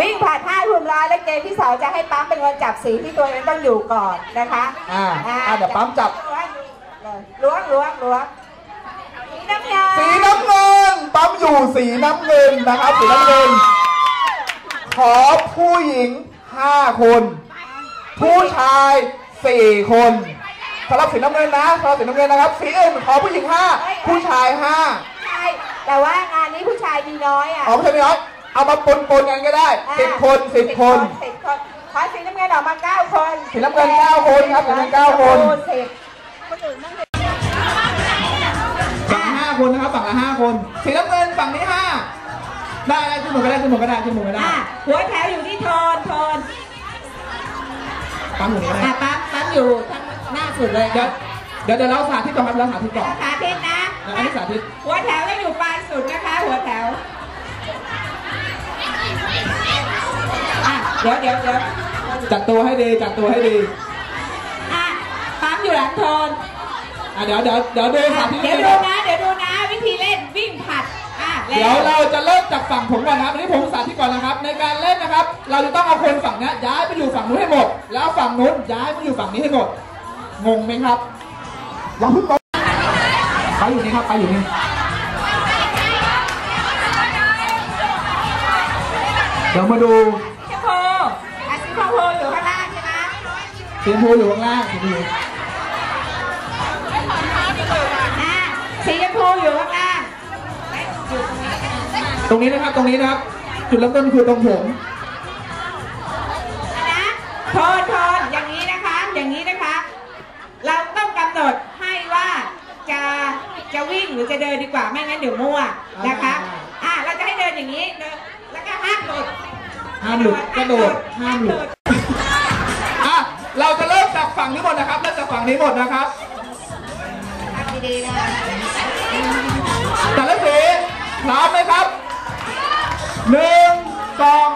วิ่งผ่านห้าหุ่นร้อยและเกมที่สองจะให้ปั๊มเป็นคนจับสีที่ตัวเองต้องอยู่ก่อนนะคะอ่าอ่าเดี๋ยวปั๊มจับล้วงล้วงล้วงสีน้ำเงินสีน้ำเงินปั๊มอยู่สีน้ำเงินนะครับสีน้ำเงิน ขอผู้หญิงห้าคน ผู้ชายสี่คนสำหรับสีน้ำเงินนะสำหรับสีน้ำเงินนะครับสีอื่นขอผู้หญิงห้าผู้ชายห้าใช่แต่ว่างานนี้ผู้ชายมีน้อยอะอ๋อไม่ใช่ไม่น้อย เอามาปนปนๆกันก็ได้อ่าสิบคนสิบคน สิบคนขอสีน้ำเงินออกมาเก้าคนสีน้ำเงินเก้าคนครับสีน้ำเงินเก้าคน สิบคนอื่นนั่งฝั่งละห้าคนนะครับฝั่งละห้าคนสีน้ำเงินฝั่งนี้ห้าได้ได้ขึ้นหมดก็ได้ขึ้นหมดก็ได้ขึ้นหมดก็ได้อะหัวแถวอยู่ที่โทนโทนปั๊มหมดก็ได้อะปั๊มปั๊มอยู่ข้างหน้าสุดเลยเดี๋ยวเดี๋ยวเดี๋ยวเราสาธิตก่อนครับเราสาธิตก่อน สาธิตนะเดี๋ยวอันนี้สาธิต หัวแถวจะอยู่ปลายสุดนะคะ เดี๋ยวเดี๋ยวเดี๋ยวจัดตัวให้ดีจัดตัวให้ดีอะปั๊มอยู่หลังโทนอะเดี๋ยวเดี๋ยวเดี๋ยวดูอะสาธิตเดี๋ยวให้ดูดูนะ เดี๋ยวดูนะ วิธีเล่นวิ่งผัดอะเดี๋ยวเราจะเริ่มจากฝั่งผมก่อนนะครับอันนี้ผมสาธิตก่อนนะครับ ในการเล่นนะครับ เราจะต้องเอาคนฝั่งเนี้ยย้ายไปอยู่ฝั่งนู้นให้หมด แล้วฝั่งนู้นย้ายมาอยู่ฝั่งนี้ให้หมด งงไหมครับอย่าเพิ่งงงไปอยู่นี่ครับไปอยู่นี่เดี๋ยวมาดู สีชมพูอยู่ข้างล่างสีชมพูอะสีชมพูอยู่ข้างล่างตรงนี้นะครับตรงนี้นะครับ จุดเริ่มต้นคือตรงผมนะโทนโทนอย่างนี้นะคะ อย่างนี้นะคะ เราต้องกำหนดให้ว่าจะจะวิ่งหรือจะเดินดีกว่าไม่งั้นเดี๋ยวมั่วนะคะอะเราจะให้เดินอย่างนี้เดินแล้วก็ห้ามหลุดห้ามหลุดกระโดดห้ามหลุดอะ เราจะเริ่มจากฝั่งนี้หมดนะครับเริ่มจากฝั่งนี้หมดนะครับดีๆนะแต่ละสีพร้อมไหมครับหนึ่งสอง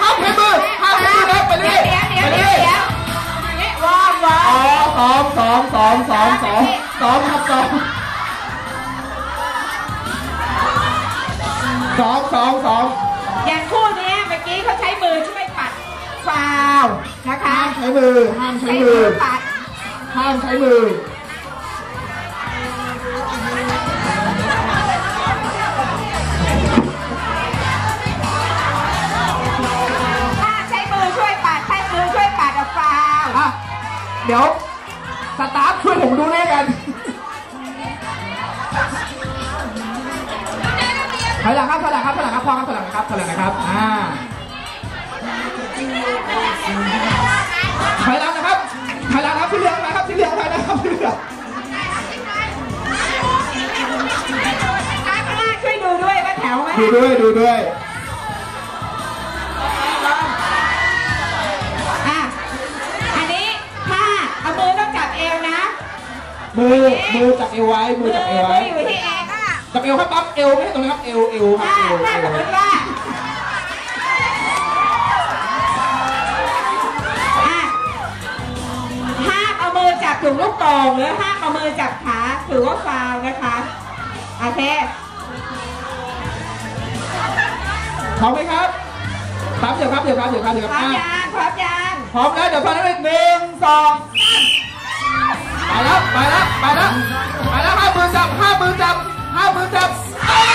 ห้ามใช้มือห้ามใช้มือครับไปเรื่อยไปเรื่ยอยเดี๋ยวนี่วอร์มวออ๋อร์มซ้อมซ้อมซ้อมซ้อมซ้อมซ้อมครับซ้อมซ้อมซ้อมซ้อม อย่างคู่เนี้ยเมื่อกี้เขาใช้มือช่วยปัดฟาวล์นะคะห้ามใช้มือ ห้ามใช้ใช้มืมืออ ปัด ห้ามใช้มือ ถ้าใช้มือช่วยปัดใช้มือช่วยปัดเอาฟาวล์อะ เดี๋ยว สตาฟช่วยผมดูเลขกัน ถอยหลังครับถอยหลังครับถอยหลังครับพอครับถอยหลังนะครับถอยหลังนะครับอ่าถอยหลังนะครับถอยหลังครับที่เหลืองนะครับที่เหลืองถอยนะครับที่เหลืองข้างล่างช่วยดูด้วยว่าแถวไหมดูด้วยดูด้วยอะอันนี้ถ้าเอามือต้องจับเอวนะมือมือจับเอวไว้มืมืออจับเอวมืไว้ออยู่ที่เอว อะจับเอวครับปั๊บเอวไม่ใช่ตรงนี้ครับเอวเอวครับถ้าเอวถ้าเอสวมติว่าอะห้ามเอามือจับถุงลูกโป่งหรือห้ามเอามือจับขาถือว่าฟาวล์นะคะโอเคพร้อมไหมครับปั๊บเดี๋ยวครับเดี๋ยวครับเดี๋ยวครับเดี๋ยวพคร้รัอมอะยังพร้อมยังพร้อมแล้วเดี๋ยวฟังนับหนึ่งสองไปแล้วไปแล้วไปแล้วไปแล้วห้ามือจับห้ามือจับห้ามือจับ Abra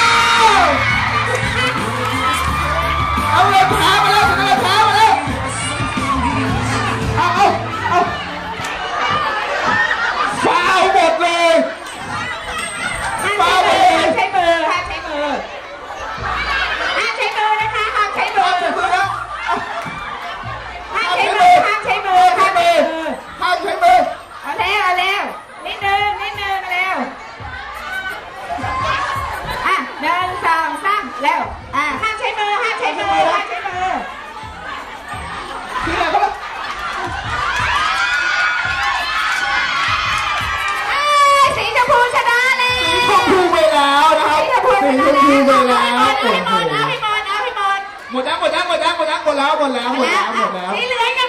แล้วหมดแล้วหมดแล้วหมดแล้วหมดแล้วหมดแล้วหมดแล้วหมดแล้ว สีเหลืองยังไม่